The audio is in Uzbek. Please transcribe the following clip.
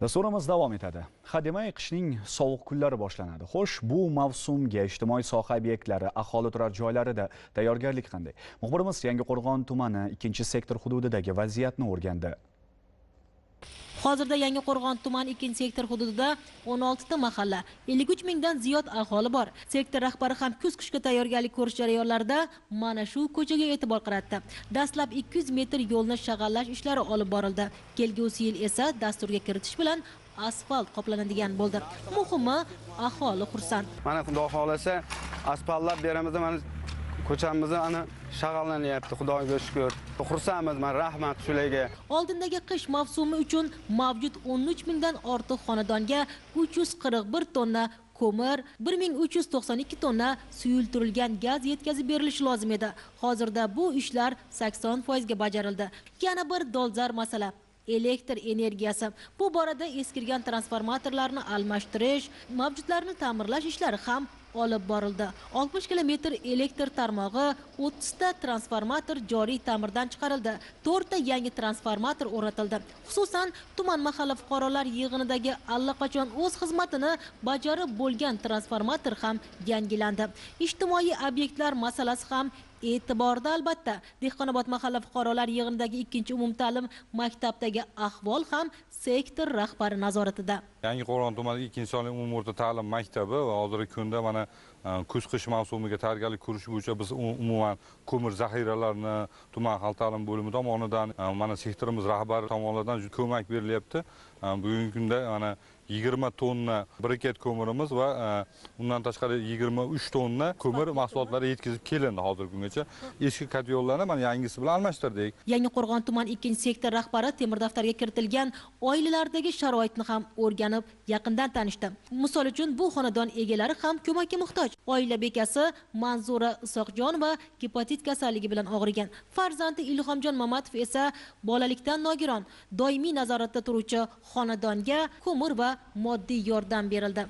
Dasturimiz davom etadi. Hademay qishning sovuq kunlari boshlanadi. Xo'sh, bu mavsumga ijtimoiy soha obyektlari, aholi turar joylarida tayyorgarlik qanday? Muxbirimiz Yangiqo'rg'on tumani 2-sektor hududidagi vaziyatni o'rgandi. Hozirda Yangiqo'rg'on tuman 2-sektor hududida 16 ta mahalla, 53 mingdan ziyod aholi bor. Sektor rahbari ham kuz-qishga tayyorgarlik ko'rish jarayonlarida mana shu ko'chaga e'tibor qaratdi. Dastlab 200 metr yo'lni shag'allash ishlari olib borildi. Kelgusi yil esa dasturga kiritish bilan asfalt qoplanadigan bo'ldi. Muhimi aholi xursand. mana xudo xohlasa asfaltlab beramiz mana ko'chamizni ana shag'allanyapti xudoga shukur xursandmiz man rahmat shularga Oldindagi qish mavsumi uchun mavjud 13 mingdan ortiq xonadonga 341 tonna ko'mir, 1392 tonna suyultirilgan gaz yetkazib berilishi lozim edi. Hozirda bu ishlar 80% ga bajarildi. Yana bir dolzarb masala elektr energiyasi. Bu borada eskirgan transformatorlarni almashtirish, mavjudlarni ta'mirlash ishlari ham olib borildi. 60 kilometr elektr tarmog'i, 30 ta transformator joriy ta'mirdan chiqarildi. 4 ta yangi transformator o'rnatildi. Xususan, tuman mahalla fuqarolar yig'inidagi allaqachon o'z xizmatini bajarib bo'lgan transformator ham yangilandi. Ijtimoiy obyektlar masalasi ham e'tiborda albatta dehqonobod mahalla fuqarolar yig'inidagi ikkinchi umumta'lim maktabdagi ahvol ham sektor rahbari nazoratida yangi qo'rg'on tumanidagi ikkinchi sonli umumiy o'rta ta'lim maktabi va hozirgi kunda mana e, kuz-qish mavsumiga tayyorgarlik ko'rish bo'yicha biz umuman ko'mir zaxiralarini tuman xalq ta'limi bo'limi tomonidan e, mana sektorimiz rahbari tomonidan juda ko'mak berilyapti. Bugungi kunda mana 20 tonna briket ko'mirimiz va e, undan tashqari 23 tonna ko'mir mahsulotlari yetkazib kelindi hozirgi kungacha. Eski katyollarni mana yangisi bilan almashtirdik. Yangiqo'rg'on tuman ikkinchi sektor rahbari temir daftarga kiritilgan oilalardagi sharoitni ham o'rganib yaqindan tanishdi. Misol uchun bu xonadon egalari ham ko'makka muhtoj. Oila bekasi Manzura Isoqjonova gepatit kasalligi bilan og'rigan. Farzandi Ilhomjon Mamatov esa bolalikdan nogiron. Doimiy nazoratda turuvchi xonadonga ko'mir va moddiy yordam berildi.